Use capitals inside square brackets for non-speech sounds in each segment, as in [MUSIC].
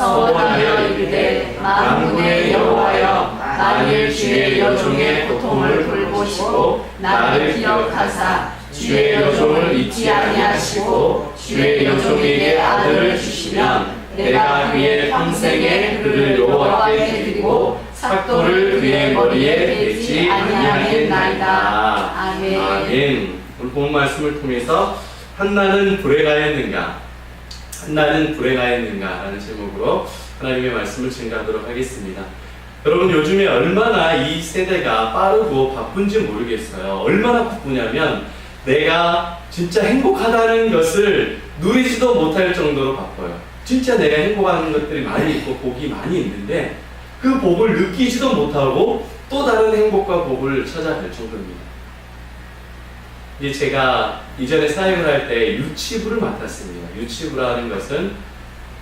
서원하여 이르되 만군의 여호와여 만일 주의 여종의 고통을 돌보시고 나를 기억하사 주의 여종을 잊지 아니하시고 주의 여종에게 아들을 주시면 내가 그의 평생에 그를 여호와께 드리고 삭도를 그의 머리에 베지 아니하겠나이다. 아멘. 아멘. 오늘 본 말씀을 통해서 한나는 불행하였는가? 한나는 불행하였는가? 라는 제목으로 하나님의 말씀을 증가하도록 하겠습니다. 여러분 요즘에 얼마나 이 세대가 빠르고 바쁜지 모르겠어요. 얼마나 바쁘냐면 내가 진짜 행복하다는 것을 누리지도 못할 정도로 바빠요. 진짜 내가 행복한 것들이 많이 있고 복이 많이 있는데 그 복을 느끼지도 못하고 또 다른 행복과 복을 찾아갈 정도입니다. 이제 제가 이전에 사역을 할 때 유치부를 맡았습니다. 유치부라는 것은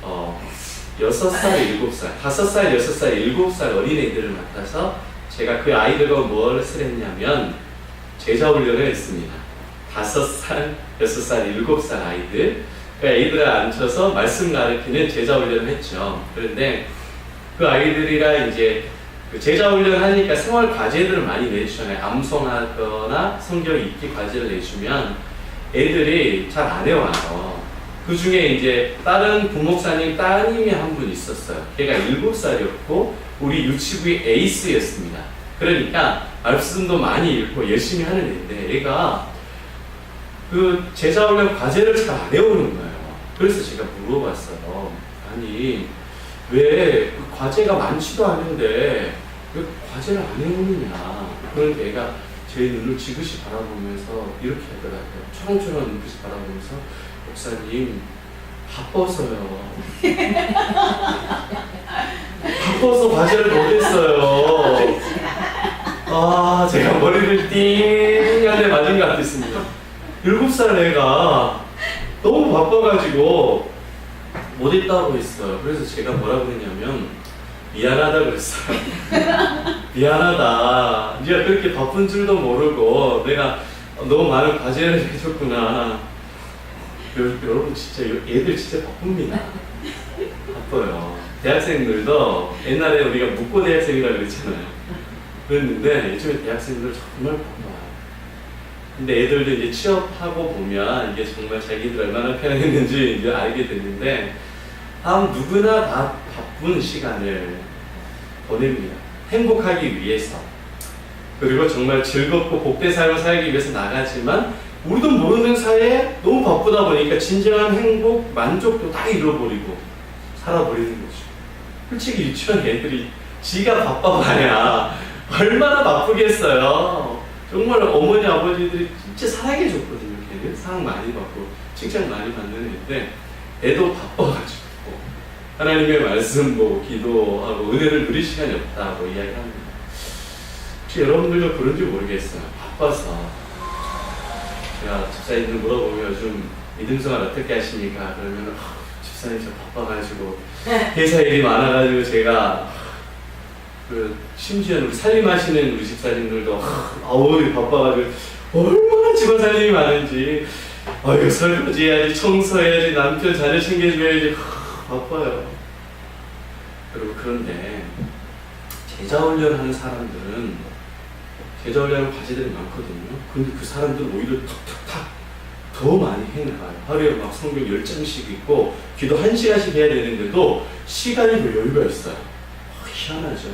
어, 6살, 7살, 5살, 6살, 7살 어린애들을 맡아서 제가 그 아이들과 무엇을 했냐면 제자 훈련을 했습니다. 5살, 6살, 7살 아이들 그 아이들을 앉혀서 말씀 가르치는 제자 훈련을 했죠. 그런데 그 아이들이랑 이제 그 제자 훈련 하니까 생활 과제들을 많이 내주잖아요. 암송하거나 성경 읽기 과제를 내주면 애들이 잘 안 해와요. 그 중에 이제 다른 부목사님 따님이 한 분 있었어요. 걔가 7살이었고 우리 유치부의 에이스였습니다. 그러니까 말씀도 많이 읽고 열심히 하는 애인데 얘가 그 제자 훈련 과제를 잘 안 해오는 거예요. 그래서 제가 물어봤어요. 아니 왜 그 과제가 많지도 않은데 왜 과제를 안 해오느냐? 그런 애가 제 눈을 지그시 바라보면서 이렇게 하더라고요. 초롱초롱 눈빛을 바라보면서 목사님 바빠서요. [LAUGHS] 바빠서 과제를 못했어요. 아 제가 머리를 띵한대 맞은 것 같았습니다. 일곱 살 애가 너무 바빠가지고 못했다고 했어요. 그래서 제가 뭐라고 했냐면 미안하다 그랬어요. [LAUGHS] 미안하다. 네가 그렇게 바쁜 줄도 모르고 내가 너무 많은 과제를 해줬구나. 여- 여러분 진짜 여- 얘들 진짜 바쁩니다. 바빠요. 대학생들도 옛날에 우리가 묵고 대학생이라 그랬잖아요. 그랬는데 요즘에 대학생들 정말 바빠요. 근데 애들도 이제 취업하고 보면 이게 정말 자기들 얼마나 편했는지 이제 알게 됐는데 아 누구나 다 바쁜 시간을 보냅니다. 행복하기 위해서 그리고 정말 즐겁고 복된 삶을 살기 위해서 나가지만 우리도 모르는 사이에 너무 바쁘다 보니까 진정한 행복, 만족도 다 잃어버리고 살아버리는 거죠. 솔직히 유치원 애들이 지가 바빠봐야 얼마나 바쁘겠어요. 정말 어머니 아버지들이 진짜 사랑해 줬거든요. 걔는 사랑 많이 받고 칭찬 많이 받는 애인데 애도 바빠가지고 하나님의 말씀 뭐 기도하고 은혜를 누릴 시간이 없다고 이야기합니다. 혹시 여러분들도 그런지 모르겠어요. 바빠서 제가 집사님들 물어보면 요즘 믿음 생활 어떻게 하십니까? 그러면 아, 집사님 저 바빠가지고 [LAUGHS] 회사 일이 많아가지고 제가 그 심지어 우리 살림하시는 우리 집사님들도 아우 바빠가지고 얼마나 집안 살림이 많은지 아유 설거지 해야지 청소해야지 남편 자녀 챙겨줘야지 하, 바빠요. 그리고 그런데 제자 훈련하는 사람들은 제자 훈련하는 과제들이 많거든요. 근데 그 사람들은 오히려 탁탁탁 더 많이 해나가요. 하루에 막 성경 10장씩 읽고 기도 1시간씩 해야 되는데도 시간이 더 여유가 있어요. 아, 희한하죠?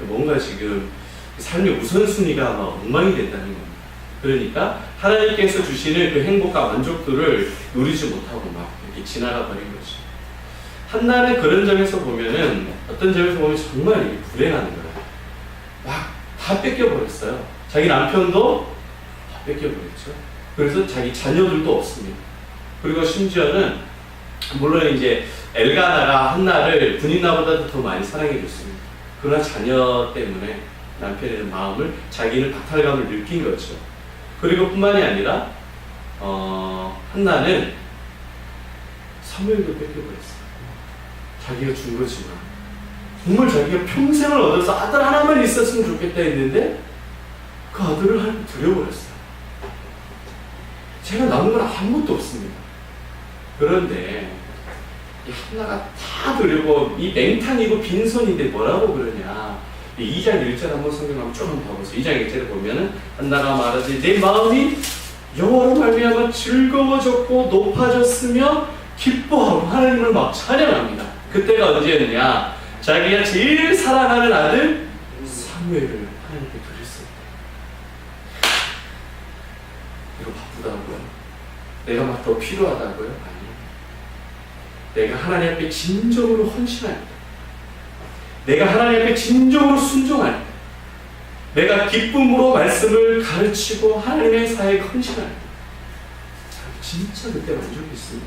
뭔가 지금 삶의 우선순위가 아마 엉망이 된다는 겁니다. 그러니까 하나님께서 주시는 그 행복과 만족도를 누리지 못하고 막 이렇게 지나가 버린 거죠. 한나는 그런 점에서 보면은 어떤 점에서 보면 정말 이게 불행한 거예요. 막 다 뺏겨버렸어요. 자기 남편도 다 뺏겨버렸죠. 그래서 자기 자녀들도 없습니다. 그리고 심지어는 물론 이제 엘가나가 한나를 분인나보다도 더 많이 사랑해줬습니다. 그러나 자녀 때문에 남편의 마음을 자기는 박탈감을 느낀 거죠. 그리고 뿐만이 아니라 어, 한나는 사무엘도 뺏겨버렸어요. 자기가 준 거지만 정말 자기가 평생을 얻어서 아들 하나만 있었으면 좋겠다 했는데 그 아들을 하나님 드려버렸어요. 제가 남은 건 아무것도 없습니다. 그런데 이 한나가 다 들고 이 맹탕이고 빈손인데 뭐라고 그러냐. 이 2장 1절 한번 성경 한번 쭉 한번 봐보세요. 2장 1절에 보면은 한나가 말하지 내 마음이 여호와로 말미암아 즐거워졌고 높아졌으며 기뻐하고 하나님을 막 찬양합니다. 그때가 언제였냐? 자기가 제일 사랑하는 아들 사무엘을 하나님께 드렸을 때. 이거 바쁘다고요? 내가 막 더 필요하다고요? 아니요. 내가 하나님 앞에 진정으로 헌신할 때, 내가 하나님 앞에 진정으로 순종할 때, 내가 기쁨으로 말씀을 가르치고 하나님의 사역에 헌신할 때, 진짜 그때 만족이 있습니다.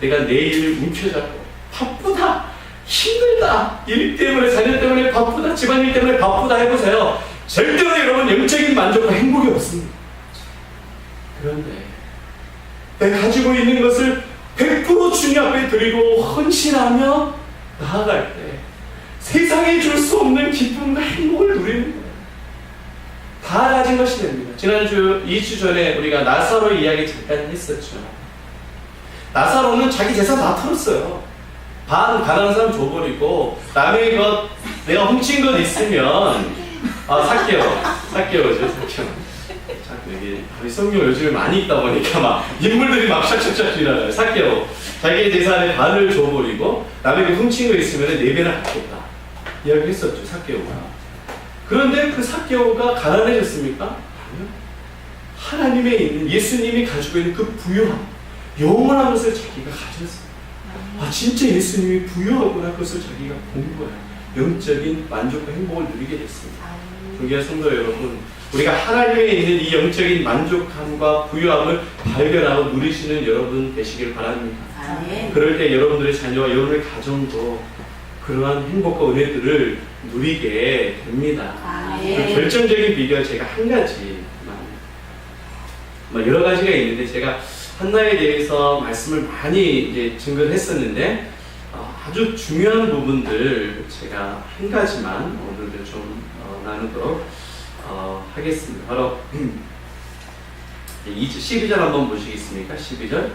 내가 내일을 움켜잡고 바쁘다, 힘들다, 일 때문에 자녀 때문에 바쁘다, 집안일 때문에 바쁘다 해보세요. 절대로 여러분 영적인 만족과 행복이 없습니다. 그런데 내가 가지고 있는 것을 100% 주님 앞에 드리고 헌신하며 나아갈 때 세상에 줄 수 없는 기쁨과 행복을 누리는. 다 가진 것이 됩니다. 지난주, 2주 전에 우리가 나사로 이야기 잠깐 했었죠. 나사로는 자기 재산 다 털었어요. 반 가난한 사람 줘버리고 남의 것 내가 훔친 것 있으면 아 살게요. 살게요죠. 살게요. 자꾸 이게 성경 요즘에 많이 있다 보니까 막 인물들이 막 샥샥샥 지나가요. 사케오 자기의 재산의 반을 줘버리고 남에게 훔친 거 있으면 네 배나 갚겠다 이야기했었죠 사케오가. 그런데 그 사케오가 가난해졌습니까? 아니요. 하나님에 있는 예수님이 가지고 있는 그 부유함, 영원한 것을 자기가 가졌어요. 아 진짜 예수님이 부유하구나 그것을 자기가 본 거예요. 영적인 만족과 행복을 누리게 됐습니다. 존귀한 성도 여러분, 우리가 하나님에 있는 이 영적인 만족함과 부유함을 발견하고 누리시는 여러분 되시길 바랍니다. 그럴 때 여러분들의 자녀와 여러분의 가정도 그러한 행복과 은혜들을 누리게 됩니다. 그. 결정적인 비결 제가 한 가지만 뭐 여러 가지가 있는데 제가 한나에 대해서 말씀을 많이 이제 증거를 했었는데 어, 아주 중요한 부분들 제가 한 가지만 오늘도 좀 어, 나누도록 어, 하겠습니다. 바로 12절 한번 보시겠습니까? 12절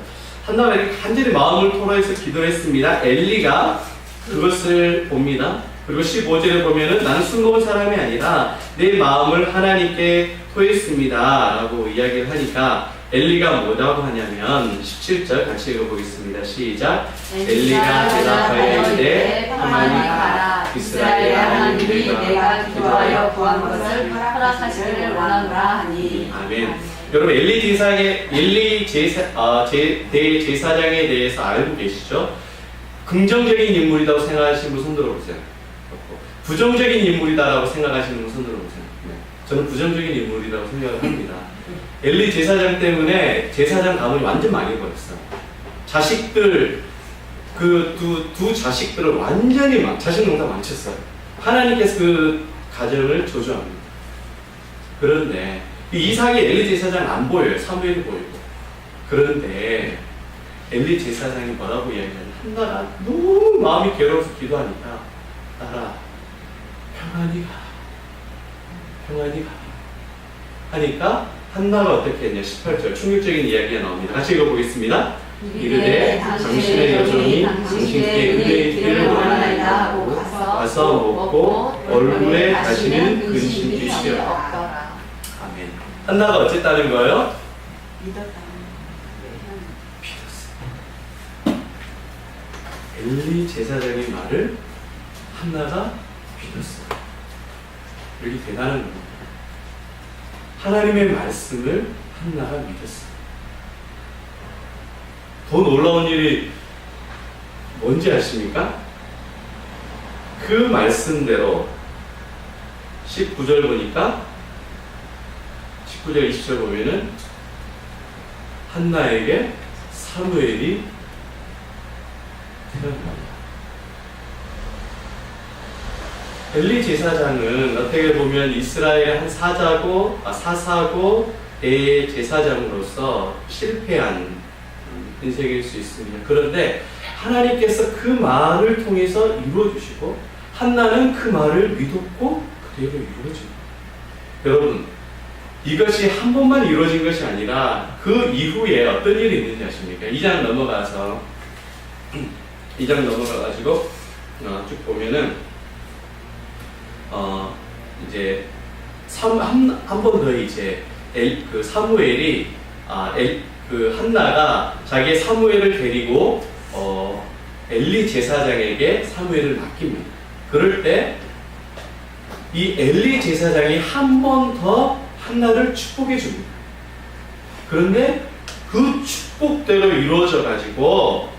한나가 이렇게 간절히 마음을 토로해서 기도했습니다. 엘리가 그것을 봅니다. 그리고 15절에 보면은 나는 숭고한 사람이 아니라 내 마음을 하나님께 토했습니다. 라고 이야기를 하니까 엘리가 뭐라고 하냐면 17절 같이 읽어보겠습니다. 시작. 엘리가 대답하여 이르되 가만히 가라. 이스라엘 하나님이 내가 기도하여 구한 것을 허락하시기를 원하노라 하니 아멘. 여러분 엘리 제사의 엘리 제사 아, 제, 대제사장에 대해서 알고 계시죠? 긍정적인 인물이라고 생각하시는 분 손 들어 보세요. 부정적인 인물이다라고 생각하시는 분 손 들어 보세요. 네. 저는 부정적인 인물이라고 생각을 합니다. 엘리 제사장 때문에 제사장 가문이 완전 망해버렸어요. 자식들 그 두 두 자식들을 완전히 막 자식 농사 망쳤어요. 하나님께서 그 가정을 저주합니다. 그런데 이 이삭이 엘리 제사장 안 보여요. 사무엘이 보이고. 그런데 엘리 제사장이 뭐라고 이야기하냐. 한나가 너무 마음이 괴로워서 기도하니까 딸아 평안히 가. 평안히 가. 하니까 한나가 어떻게 했냐. 18절 충격적인 이야기가 나옵니다. 같이 읽어보겠습니다. 이르되 당신의 여종이 당신께 길을 원하나이다 하고 가서 먹고 얼굴에 다시는 근심. 없더라. 아멘. 한나가 어쨌다는 거예요? 믿었어요. 엘리 제사장의 말을 한나가 믿었어요. 여기 대단한 겁니다. 하나님의 말씀을 한나가 믿었어요. 더 놀라운 일이 뭔지 아십니까? 그 말씀대로 19절 보니까 19절 20절 보면은 한나에게 사무엘이 태어납니다. 엘리 제사장은 어떻게 보면 이스라엘의 한 사자고 아, 사사고 대제사장으로서 실패한 인생일 수 있습니다. 그런데 하나님께서 그 말을 통해서 이루어 주시고 한나는 그 말을 믿었고 그대로 이루어집니다. 여러분 이것이 한 번만 이루어진 것이 아니라 그 이후에 어떤 일이 있는지 아십니까? 2장 넘어가서 2장 넘어가가지고 어, 쭉 보면은 어 이제 한한 번더 이제 엘, 그 사무엘이 아, 엘, 그 한나가 자기의 사무엘을 데리고 어, 엘리 제사장에게 사무엘을 맡깁니다. 그럴 때 이 엘리 제사장이 한 번 더 한나를 축복해 줍니다. 그런데 그 축복대로 이루어져 가지고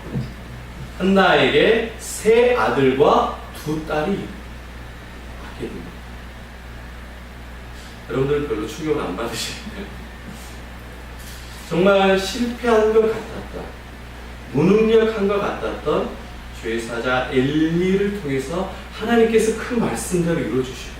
한나에게 세 아들과 두 딸이 낳게 됩니다. 여러분들 별로 충격 안 받으시나요? 정말 실패한 것 같았다. 무능력한 것 같았던 죄사자 엘리를 통해서 하나님께서 그 말씀대로 이루어주시고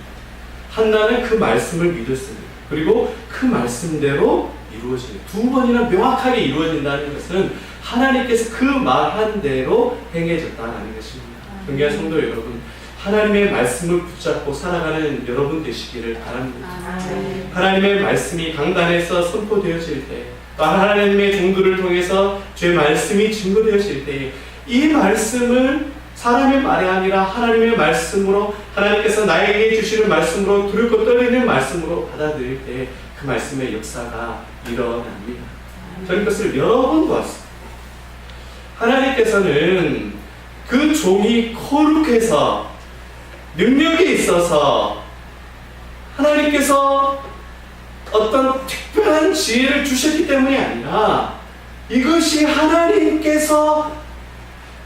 한나는 그 말씀을 믿었습니다. 그리고 그 말씀대로 이루어지는 두 번이나 명확하게 이루어진다는 것은 하나님께서 그 말한 대로 행해졌다는 것입니다. 존귀한 성도 여러분, 하나님의 말씀을 붙잡고 살아가는 여러분 되시기를 바랍니다. 아멘. 하나님의 말씀이 강단에서 선포되어질 때, 또 하나님의 종들을 통해서 죄 말씀이 증거되어질 때, 이 말씀을 사람의 말이 아니라 하나님의 말씀으로 하나님께서 나에게 주시는 말씀으로 두렵고 떨리는 말씀으로 받아들일 때 그 말씀의 역사가 일어납니다. 저는 그것을 여러 번 보았습니다. 하나님께서는 그 종이 거룩해서 능력이 있어서 하나님께서 어떤 특별한 지혜를 주셨기 때문이 아니라 이것이 하나님께서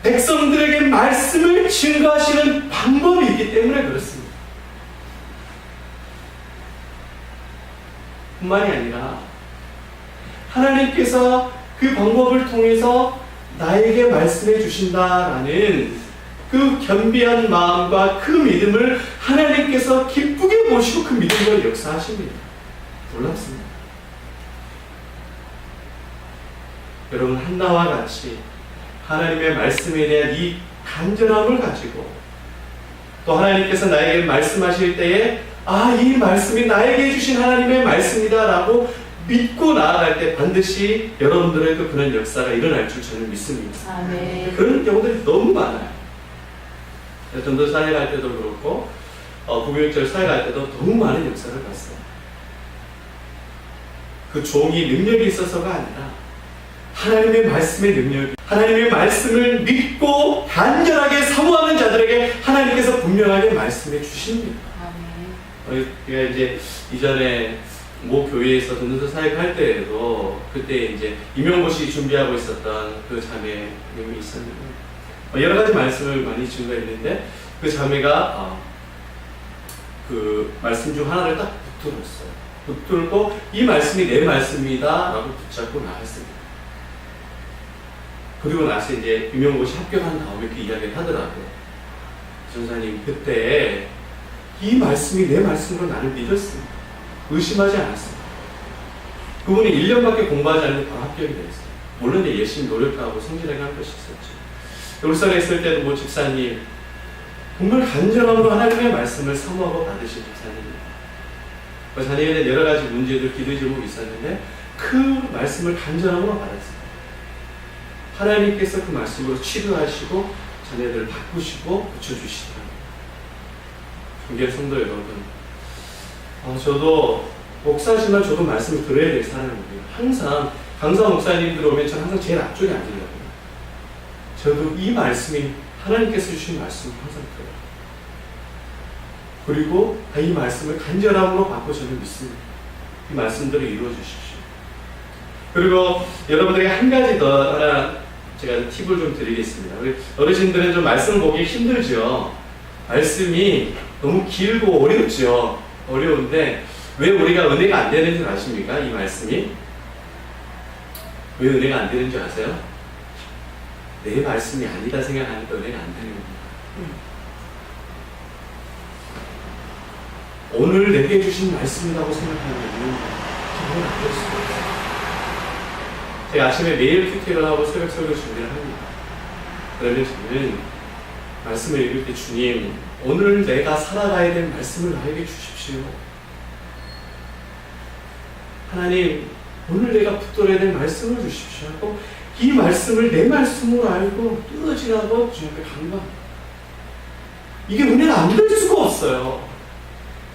백성들에게 말씀을 증거하시는 방법이 있기 때문에 그렇습니다. 뿐만이 아니라 하나님께서 그 방법을 통해서 나에게 말씀해 주신다라는 그 겸비한 마음과 그 믿음을 하나님께서 기쁘게 보시고 그 믿음을 역사하십니다. 놀랍습니다. 여러분 한나와 같이 하나님의 말씀에 대한 이 간절함을 가지고 또 하나님께서 나에게 말씀하실 때에 아, 이 말씀이 나에게 주신 하나님의 말씀이다라고 믿고 나아갈 때 반드시 여러분들에도 그런 역사가 일어날 줄 저는 믿습니다. 아멘. 그런 경우들이 너무 많아요. 전도 사회 갈 때도 그렇고, 어, 부교육절 사회 갈 때도 너무 많은 역사를 봤어요. 그 종이 능력이 있어서가 아니라 하나님의 말씀의 능력, 하나님의 말씀을 믿고 간절하게 사모하는 자들에게 하나님께서 분명하게 말씀해 주십니다. 아멘. 어, 제가 이제 이전에 모 교회에서 전도서 사역할 때에도 그때 이제 임용고시 준비하고 있었던 그 자매님이 있었는데 어, 여러 가지 말씀을 많이 증거했는데 그 자매가 어, 그 말씀 중 하나를 딱 붙들었어요. 붙들고 이 말씀이 내 말씀이다라고 붙잡고 나갔습니다. 그리고 나서 이제 임용고시 합격한 다음에 그 이야기를 하더라고요. 전사님 그때 이 말씀이 내 말씀으로 나를 믿었습니다. 의심하지 않았습니다. 그분이 1년밖에 공부하지 않는데 바로 합격이 됐어요. 물론 열심히 노력하고 성실하게 한 것이 있었죠. 울산에 있을 때도 뭐 집사님, 정말 간절함으로 하나님의 말씀을 사모하고 받으신 집사님입니다. 그 자녀에 여러 가지 문제들, 기도 제목이 있었는데 그 말씀을 간절함으로 받았습니다. 하나님께서 그 말씀으로 치료하시고 자녀들을 바꾸시고 고쳐주시더라고요. 존귀한 성도 여러분, 어, 저도 목사지만 저도 말씀을 들어야 될 사람이에요. 항상 강사 목사님 들어오면 저는 항상 제일 앞쪽에 앉으려고요. 저도 이 말씀이 하나님께서 주신 말씀을 항상 들어요. 그리고 아, 이 말씀을 간절함으로 받고 저는 믿습니다. 이 말씀대로 이루어 주십시오. 그리고 여러분들에게 한 가지 더 하나 제가 팁을 좀 드리겠습니다. 우리 어르신들은 좀 말씀 보기 힘들죠. 말씀이 너무 길고 어렵죠. 어려운데 왜 우리가 은혜가 안 되는 줄 아십니까? 이 말씀이 왜 은혜가 안 되는 줄 아세요? 내 말씀이 아니다 생각하니까 은혜가 안 되는 겁니다. 오늘 내게 주신 말씀이라고 생각하면 기분 안될 수가 없어요. 제가 아침에 매일 큐티를 하고 새벽 설교 준비를 합니다. 그러면 저는 말씀을 읽을 때 주님 오늘 내가 살아가야 될 말씀을 나에게 주십시오. 하나님 오늘 내가 붙들어야 될 말씀을 주십시오 하고 이 말씀을 내 말씀으로 알고 뚫어지라고 주님 앞에 간다. 이게 은혜가 안 될 수가 없어요.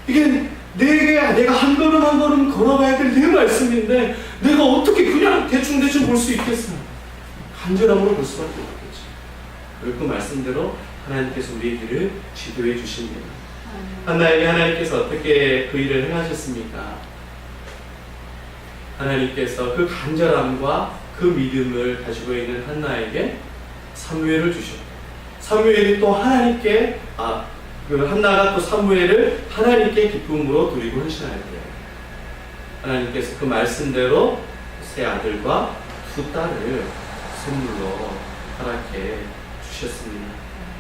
이게 내게 내가 한 걸음 한 걸음 걸어가야 될 내 말씀인데 내가 어떻게 그냥 대충 대충 볼 수 있겠어요? 간절함으로 볼 수밖에 없겠죠. 그리고 그 말씀대로 하나님께서 우리들을 지도해 주십니다. 한나에게 하나님께서 어떻게 그 일을 행하셨습니까? 하나님께서 그 간절함과 그 믿음을 가지고 있는 한나에게 사무엘을 주셨고 사무엘이 또 하나님께 아, 그 한나가 또 사무엘을 하나님께 기쁨으로 드리고 돼요. 하나님께서 그 말씀대로 세 아들과 두 딸을 선물로 허락해 주셨습니다.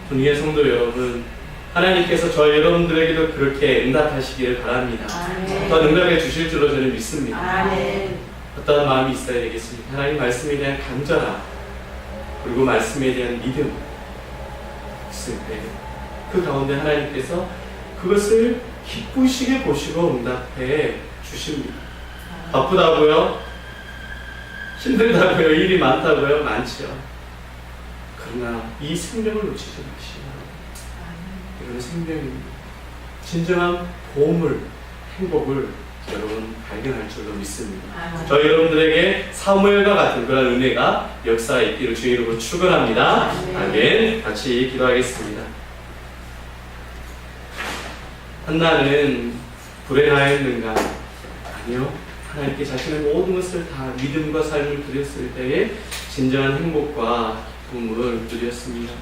존귀의 성도 여러분, 하나님께서 저 여러분들에게도 그렇게 응답하시기를 바랍니다. 아멘. 어떤 응답해 주실 줄로 저는 믿습니다. 아멘. 어떤 마음이 있어야 되겠습니까? 하나님 말씀에 대한 간절함 그리고 말씀에 대한 믿음 있을 때 그 가운데 하나님께서 그것을 기쁘시게 보시고 응답해 주십니다. 바쁘다고요? 힘들다고요? 일이 많다고요? 많지요. 그러나 이 생명을 놓치지 마시고 이런 생명입니다. 진정한 보물, 행복을 여러분 발견할 줄로 믿습니다. 아멘. 저희 여러분들에게 사무엘과 같은 그런 은혜가 역사에 있기를 주의 이름으로 축원합니다. 아멘. 아멘. 같이 기도하겠습니다. 한나는 불행하였는가? 아니요. 하나님께 자신의 모든 것을 다 믿음과 삶을 드렸을 때에 진정한 행복과 기쁨을 누렸습니다.